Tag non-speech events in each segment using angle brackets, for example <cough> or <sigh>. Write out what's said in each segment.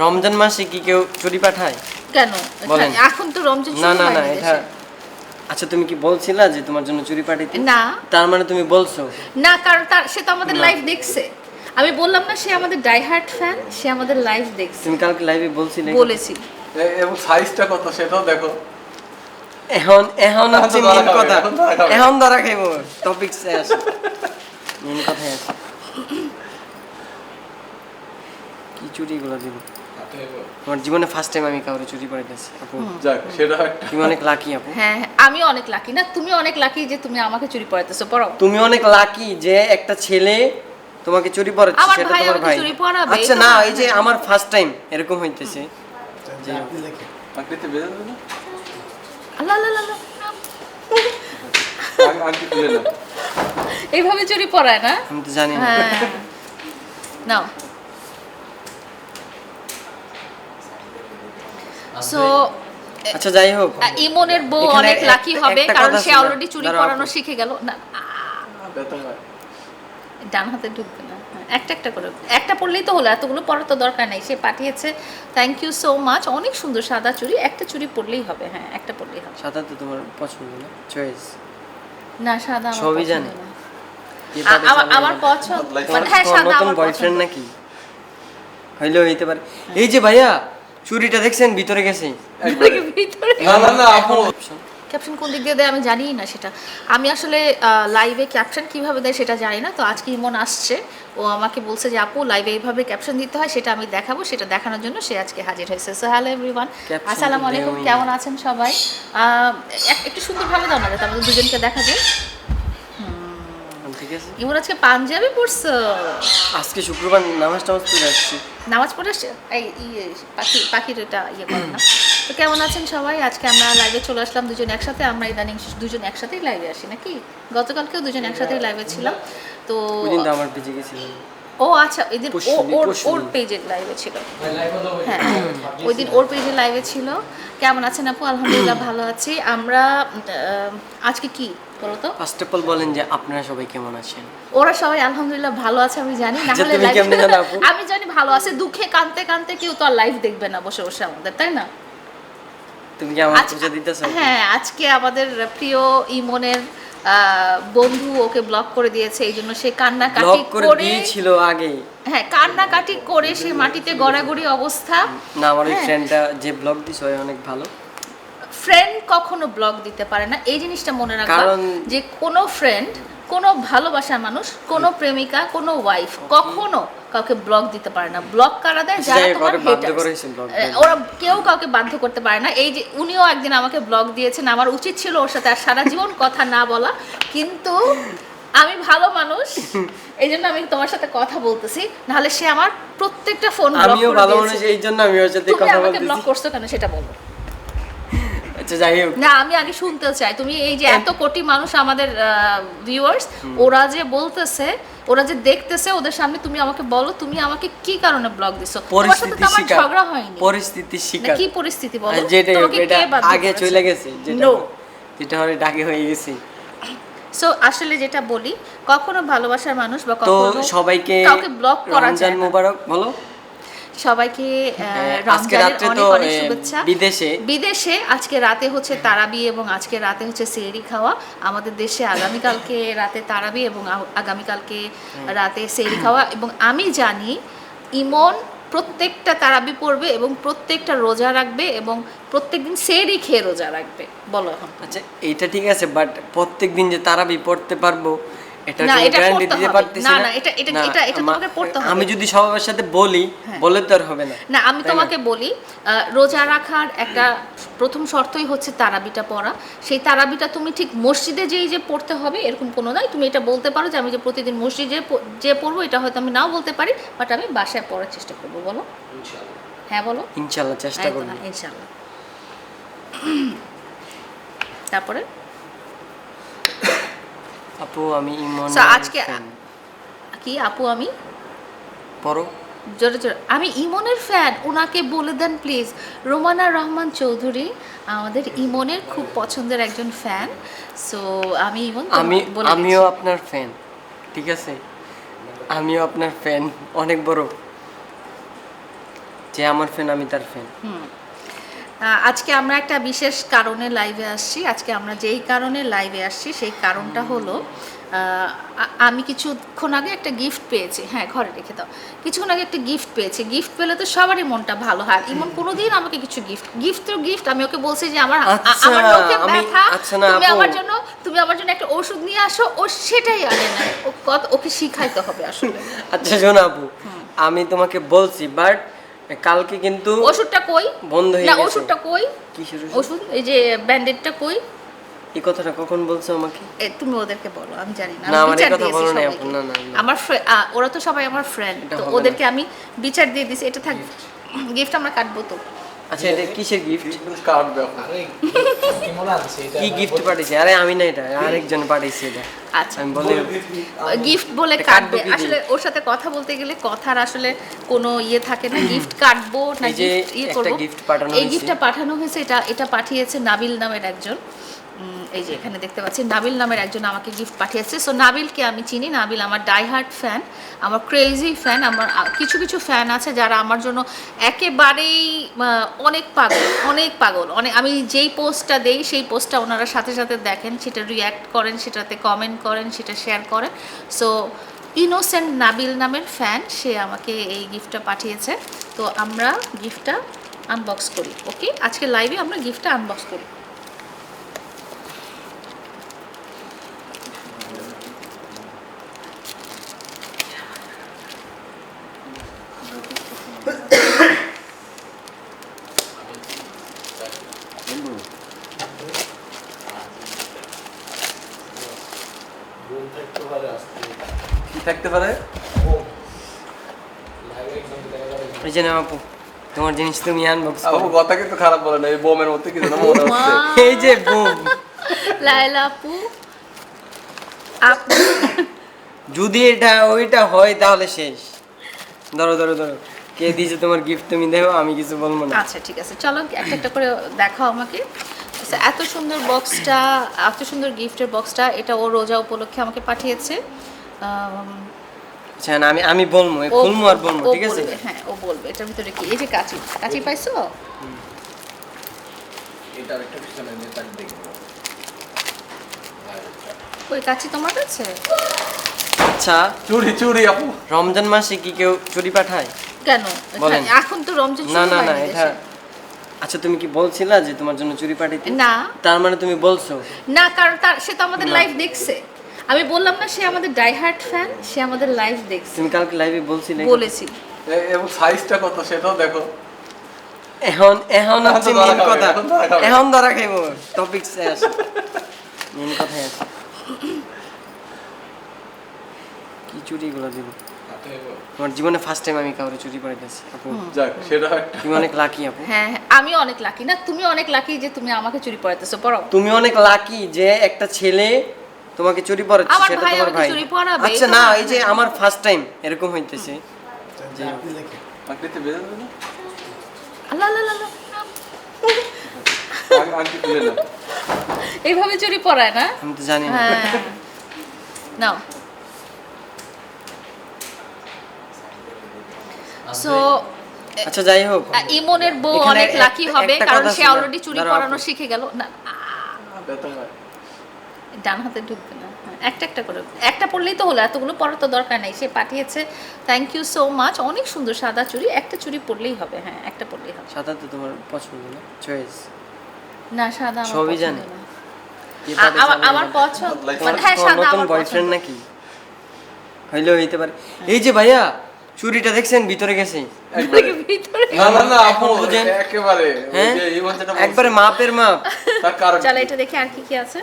রমজান মাসে কি কেউ চুরি পাঠায়? কেন? বলেন। এখন তো রমজান না না না এটা আচ্ছা তুমি কি বলছিলা যে তোমার জন্য চুরি পাঠাইতে? না। তার মানে তুমি বলছো? না কারণ তার সে তো আমাদের লাইভ দেখছে। আমি বললাম না সে আমাদের ডাইহার্ট ফ্যান সে আমাদের লাইভ দেখছে। তুমি কালকে লাইভে বলছিলে বলেছি। এবং সাইজটা কত সেটাও দেখো। এখন এখন হচ্ছে মেন কথা। এখন ধরা খাইব টপিক শেষ। <laughs> মেন কথাই আছে। কি চুরি গুলো দিব আমার জীবনে ফার্স্ট টাইম আমি কাউরে চুরি পাঠাইতেছি আপু। যাক সেটা একটা তুমি অনেক লাকি আপু। হ্যাঁ হ্যাঁ, আমি অনেক লাকি না তুমি অনেক লাকি যে তুমি আমাকে চুরি পড়াইতেছো পড়াও তুমি অনেক লাকি যে একটা ছেলে তোমাকে চুরি পড়াচ্ছে সেটা তোমার ভাই। আচ্ছা না। এই যে আমার ফার্স্ট টাইম এরকম হইতেছে। না? আল্লাহ আল্লাহ আল্লাহ এইভাবে চুরি পড়ায় না? আমি তো জানি না। হ্যাঁ। নাও। সো আচ্ছা যাই হোক। ইমনের বউ অনেক লাকি হবে কারণ সে অলরেডি চুরি আপু। শিখে গেল। না ডান হাতে ঢুকবে না। হ্যাঁ, একটা একটা করে একটা পড়লেই তো হলো এতগুলো পড়ার তো দরকার নেই। সে পাঠিয়েছে থ্যাংক ইউ সো মাচ অনেক সুন্দর সাদা চুড়ি একটা চুড়ি পড়লেই হবে। হ্যাঁ একটা পড়লেই হবে। সাদা তো তোমার পছন্দ না? চয়েস না সাদা সবই জানি। আমার আমার পছন্দ মানে হ্যাঁ সাদা আমার বয়ফ্রেন্ড নাকি? হইলেও হইতে পারে। এই যে ভাইয়া চুরিটা দেখছেন? ভিতরে গেছে। <laughs> না না না আপু ক্যাপশন কোন দিক দিয়ে দেয় আমি জানি না সেটা। আমি আসলে লাইভে ক্যাপশন কীভাবে দেয় সেটা জানি না তো আজকে ইমন আসছে। ও আমাকে বলছে যে আপু লাইভে এইভাবে ক্যাপশন দিতে হয় সেটা আমি দেখাবো সেটা দেখানোর জন্য সে আজকে হাজির হয়েছে। সো হ্যালো এভরিওয়ান আসসালামু আলাইকুম কেমন আছেন সবাই? একটু সুন্দরভাবে দাও না যাতে আমাদের দুজনকে দেখা যায় ঠিক আছে? ইমন আজকে পাঞ্জাবি পড়ছো আজকে শুক্রবার নামাজ টামাজ পড়ে আসছি। নামাজ পড়ে? এই পাখি পাখির এটা ইয়ে করে না। তো কেমন আছেন সবাই? আজকে আমরা লাইভে চলে আসলাম দুজন একসাথে। আমরা ইদানিং দুজন একসাথেই লাইভে আসি নাকি? গতকালকেও দুজন একসাথেই লাইভে ছিলাম। তো আমার পেজে গেছিলাম ও আচ্ছা ওই দিন ওর ওর। পেজের লাইভে ছিল। হ্যাঁ ওই দিন ওর পেজে লাইভে ছিল। কেমন আছেন আপু? আলহামদুলিল্লাহ ভালো আছি। আমরা আজকে কি? বলো তো। ফার্স্ট অফ অল বলেন যে আপনারা সবাই কেমন আছেন? ওরা সবাই আলহামদুলিল্লাহ ভালো আছে আমি জানি। না আচ্ছা, হলে আপু? <laughs> আমি জানি ভালো আছে দুঃখে কানতে কানতে কেউ তো আর লাইভ দেখবে না বসে বসে আমাদের তাই না? তুমি কি আমার পূজা দিতেছ হ্যাঁ আজকে আমাদের প্রিয় ইমনের বন্ধু ওকে ব্লক করে দিয়েছে এই জন্য সে কান্নাকাটি ব্লক করে করে দিয়েছিল আগে। হ্যাঁ কান্নাকাটি করে সে মাটিতে গড়াগড়ি অবস্থা। না আমার ওই হ্যাঁ। ফ্রেন্ডটা যে ব্লগ দিছে অনেক ভালো। ফ্রেন্ড কখনো ব্লক দিতে পারে না। এই জিনিসটা মনে রাখবা যে কোনো ফ্রেন্ড কোনো ভালোবাসার মানুষ কোনো প্রেমিকা কোনো ওয়াইফ কখনো কাউকে ব্লক দিতে পারে না। ব্লক কারা দেয়? যারা তোমার। ওরা কেউ কাউকে বাধ্য করতে পারে না। এই যে উনিও একদিন আমাকে ব্লক দিয়েছেন আমার উচিত ছিল ওর সাথে আর সারা জীবন কথা না বলা। কিন্তু আমি ভালো মানুষ এই জন্য আমি তোমার সাথে কথা বলতেছি। নাহলে সে আমার প্রত্যেকটা ফোন ব্লক আমিও ভালো মানুষ এই জন্য আমি ওর সাথে তুমি কথা আমাকে ব্লক করছ কেন সেটা বলো। আচ্ছা যাই হোক। না আমি আগে শুনতে চাই। তুমি এই যে এত কোটি মানুষ আমাদের ভিউয়ার্স ওরা যে বলতেছে ওরা যে দেখতেছে ওদের সামনে তুমি আমাকে বলো তুমি আমাকে কি কারণে ব্লগ দিছো? পরিস্থিতি শিকার। ঝগড়া হয়নি। পরিস্থিতি শিকার। কি পরিস্থিতি বলো? এটা আগে চলে গেছে যেটা যেটা ডাকে হয়ে গেছে। সো আসলে যেটা বলি কখনো ভালোবাসার মানুষ বা কখনো সবাইকে কাউকে ব্লক করা যায় মুবারক বলো। সবাইকে হ্যাঁ, আজকে রমজানের অনেক তো অনেক শুভেচ্ছা। বিদেশে। বিদেশে আজকে রাতে হচ্ছে তারাবি এবং আজকে রাতে হচ্ছে সেহরি খাওয়া। আমাদের দেশে আগামীকালকে রাতে তারাবি এবং আ- আগামীকালকে রাতে সেহরি খাওয়া। এবং আমি জানি ইমন প্রত্যেকটা তারাবি পড়বে এবং প্রত্যেকটা রোজা রাখবে এবং প্রত্যেকদিন সেহরি খেয়ে রোজা রাখবে। বলো এখন। আচ্ছা এইটা ঠিক আছে বাট প্রত্যেক দিন যে তারাবি পড়তে পারব এটা না, এটা করতে হবে। না, না। না, এটা- এটা- এটা- এটা তোমাকে পড়তে হবে। আমি যদি সবার সাথে বলি হ্যাঁ। বলে তো আর হবে না। না আমি তোমাকে বলি রোজা রাখার একটা প্রথম শর্তই হচ্ছে তারাবিটা পড়া। সেই তারাবিটা তুমি ঠিক মসজিদে যেই যে পড়তে হবে এরকম কোনো নয় তুমি এটা বলতে পারো যে আমি যে প্রতিদিন মসজিদে যে পড়ব এটা হয়তো আমি নাও বলতে পারি বাট আমি বাসায় পড়ার চেষ্টা করব বলো। হ্যাঁ বলো। ইনশাল্লাহ চেষ্টা করব। ইনশাল্লাহ তারপরে? আপু আমি ইমন আজকে- কি আপু আমি? পড়ো। জোরে জোরে। আমি ইমনের ফ্যান ওনাকে বলে দেন প্লিজ রোমানা রহমান চৌধুরী আমাদের ইমনের খুব পছন্দের একজন ফ্যান সো আমি ইমন আমি আমিও আপনার ফ্যান ঠিক আছে? আমিও আপনার ফ্যান অনেক বড়। যে আমার ফ্যান আমি তার ফ্যান আহ, আজকে আমরা একটা বিশেষ কারণে লাইভে আসছি। আজকে আমরা যেই কারণে লাইভে আসছি সেই কারণটা হলো আমি কিছুক্ষণ আগে একটা গিফট পেয়েছি। হ্যাঁ ঘরে রেখে দাও। কিছুক্ষণ আগে একটা গিফট পেয়েছি। গিফট পেলে তো সবারই মনটা ভালো হয়। ইমন কোনোদিন আমাকে কিছু গিফট গিফট তো গিফট আমি ওকে বলছি যে আমার আচ্ছা, আমার নখে ব্যথা। আচ্ছা তুমি আমার জন্য তুমি আমার জন্য একটা ওষুধ নিয়ে আসো। ও সেটাই আনে না। ও কত ওকে শিখাইতে হবে আসলে। আচ্ছা শোনো আপু। আমি তোমাকে বলছি বাট কালকে কিন্তু ওষুধটা কই? বন্ধ হয়ে না গেছে। ওষুধটা কই? কিসের ওষুধ? এই যে ব্যান্ডেডটা কই? এই কথাটা কখন বলছো আমাকে? তুমি ওদেরকে বলো আমি জানি না। না, আমি আমার কথা বলো না, না। আমার ওরা তো সবাই আমার ফ্রেন্ড তো ওদেরকে আমি বিচার দিয়ে দিছি এটা থাক গিফট আমরা কাটবো তো। আচ্ছা এটা কিসের গিফট কাটবে কি গিফট পাঠিয়েছে? আরে আমি না এটা আরেকজন পাঠিয়েছে এটা। আচ্ছা। আমি বলে গিফট বলে কাটবে আসলে ওর সাথে কথা বলতে গেলে কথার আসলে কোনো ইয়ে থাকে না। গিফট কাটবো না এই ইয়ে করব? এই গিফটটা পাঠানো হয়েছে এটা এটা পাঠিয়েছে নাবিল নামের একজন। এই যে এখানে দেখতে পাচ্ছি নাবিল নামের একজন আমাকে গিফট পাঠিয়েছে। সো নাবিলকে আমি চিনি। নাবিল আমার ডাইহার্ট ফ্যান আমার ক্রেজি ফ্যান আমার কিছু কিছু ফ্যান আছে যারা আমার জন্য একেবারেই অনেক পাগল অনেক পাগল। অনেক আমি যেই পোস্টটা দেই, সেই পোস্টটা ওনারা সাথে সাথে দেখেন, সেটা রিয়্যাক্ট করেন, সেটাতে কমেন্ট করেন, সেটা শেয়ার করেন। সো ইনোসেন্ট নাবিল নামের ফ্যান সে আমাকে এই গিফটটা পাঠিয়েছে। তো আমরা গিফটটা আনবক্স করি ওকে আজকে লাইভে আমরা গিফটটা আনবক্স করি। পারে কি থাকতে পারে? যে আপু তোমার জিনিস তুমি আনবক্স আপু কিন্তু খারাপ বলে না এই বোমের মধ্যে কিছু না মনে হচ্ছে। এই যে বুম। লাইলা আপু। আপু যদি এটা ওইটা হয় তাহলে শেষ। ধরো ধরো ধরো। কে দিয়েছে তোমার গিফট তুমি দেবো আমি কিছু বলব না। আচ্ছা ঠিক আছে। চলো একটা একটা করে দেখাও আমাকে। আচ্ছা, এত সুন্দর বক্সটা এত সুন্দর গিফটের বক্সটা এটা ও রোজা উপলক্ষে আমাকে পাঠিয়েছে। আচ্ছা আমি আমি বলব খুলবো আর বলব ঠিক আছে? হ্যাঁ ও বলবে এটার ভিতরে কি? এই যে কাঁচি কাঁচি পাইছো? এটার একটা পিছনে নেতা দেখব। ওই কাঁচি তোমার কাছে? আচ্ছা চুরি চুরি আপু। রমজান মাসে কি কেউ চুরি পাঠায়? কেন? হ্যাঁ, এখন তো রমজান না না না এটা। আচ্ছা তুমি কি বলছিলা যে তোমার জন্য চুরি পাঠাইতে না। তার মানে তুমি বলছো? না কারণ তার সে তো আমাদের লাইভ দেখছে। আমি বললাম না সে আমাদের ডাইহার্ট ফ্যান সে আমাদের লাইভ দেখছে। তুমি কালকে লাইভে বলছিলে বলেছি। এবং সাইজটা কত সেটাও দেখো। এখন এখন হচ্ছে মেন কথা। এখন ধরা খাইব টপিক শেষ মেন কথাই আছে। কি চুরি গুলো আমার জীবনে ফার্স্ট টাইম আমি কাউরে চুরি পাঠাইতেছি আপু যাক সেটা একটা তুমি অনেক লাকি আপু। হ্যাঁ হ্যাঁ আমি অনেক লাকি না তুমি অনেক লাকি যে তুমি আমাকে চুরি পড়াতেছো পড়াও তুমি অনেক লাকি যে একটা ছেলে তোমাকে চুরি পড়াচ্ছে সেটা তোমার ভাই। চুরি পড়াবে, আচ্ছা না এই যে আমার ফার্স্ট টাইম এরকম হইতেছে। আল্লাহ আল্লাহ আল্লাহ, এইভাবে চুরি পড়ায় না? আমি তো জানি না। হ্যাঁ। নাও। সো আচ্ছা যাই হোক। ইমনের বউ অনেক লাকি হবে একটা কারণ সে অলরেডি চুরি আপু। শিখে গেল। না ডান হাতে ঢুকবে না। হ্যাঁ, একটা একটা করে একটা পড়লেই তো হলো এতগুলো পড়ার তো দরকার নেই। সে পাঠিয়েছে থ্যাংক ইউ সো মাচ অনেক সুন্দর সাদা চুড়ি একটা চুড়ি পড়লেই হবে। হ্যাঁ একটা পড়লেই হবে। সাদা তো তোমার পছন্দ না চয়েস না সাদা আমার সবই জানে। আমার আমার পছন্দ মানে হ্যাঁ সাদা আমার বয়ফ্রেন্ড নাকি? হইলেও হইতে পারে। এই যে ভাইয়া চুরিটা দেখছেন? ভিতরে গেছে। একবারে। <laughs> না না না আপু বুঝেন? একেবারে ওই হ্যাঁ? একবারে মাপের মাপ। তার কারণ চলো এটা দেখি আর কি কি আছে।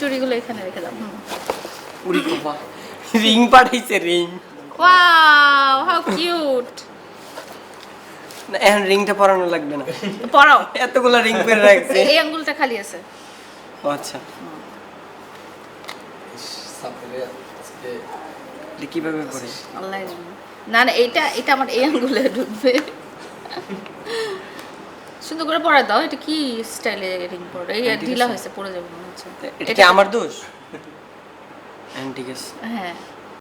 চুড়িগুলো এখানে রেখে দাও উড়ি বাবা। রিং পাঠাইছে রিং। Wow how cute. না এখন রিংটা পরানো লাগবে না। পড়াও এতগুলো রিং পরে রাখছে। এই আঙ্গুলটা খালি আছে। আচ্ছা। এটা কীভাবে পড়ে আল্লাহ না না এটা এটা আমার এই আঙ্গুলে ঢুকবে। সুন্দর করে পড়া দাও এটা কি স্টাইলে রিং পড়ে এই ঢিলা হয়েছে পড়ে যাবে মনে হচ্ছে। এটা কি আমার দোষ? ঠিক আছে হ্যাঁ।